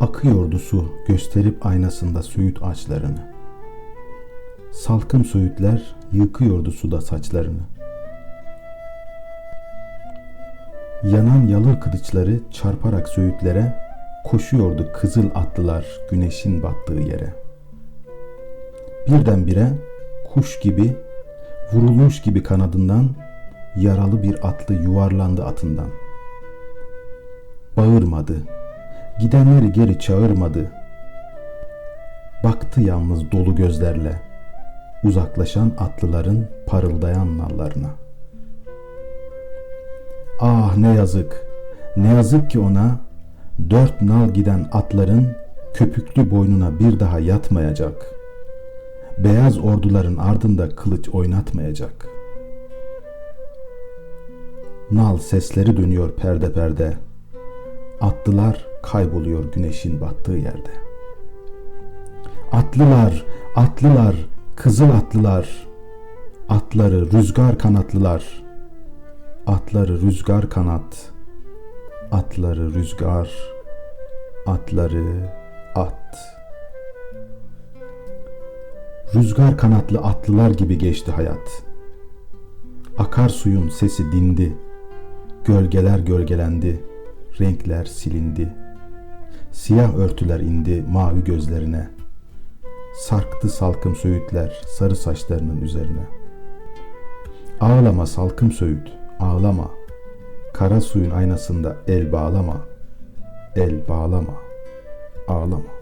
Akıyordu su gösterip aynasında söğüt ağaçlarını. Salkım söğütler yıkıyordu suda saçlarını. Yanan yalır kılıçları çarparak söğütlere koşuyordu kızıl atlılar güneşin battığı yere. Birdenbire kuş gibi vurulmuş gibi kanadından yaralı bir atlı yuvarlandı atından. Bağırmadı, gidenleri geri çağırmadı. Baktı yalnız dolu gözlerle uzaklaşan atlıların parıldayan nallarına. Ah ne yazık, ne yazık ki ona dört nal giden atların köpüklü boynuna bir daha yatmayacak. Beyaz orduların ardında kılıç oynatmayacak. Nal sesleri dönüyor perde perde. Atlılar kayboluyor güneşin battığı yerde. Atlılar, atlılar, kızıl atlılar, atları rüzgar kanatlılar, atları rüzgar kanat, atları rüzgar, atları at. Rüzgar kanatlı atlılar gibi geçti hayat. Akarsuyun sesi dindi, gölgeler gölgelendi, renkler silindi. Siyah örtüler indi mavi gözlerine. Sarktı salkım söğütler sarı saçlarının üzerine. Ağlama salkım söğüt, ağlama. Kara suyun aynasında el bağlama. El bağlama, ağlama.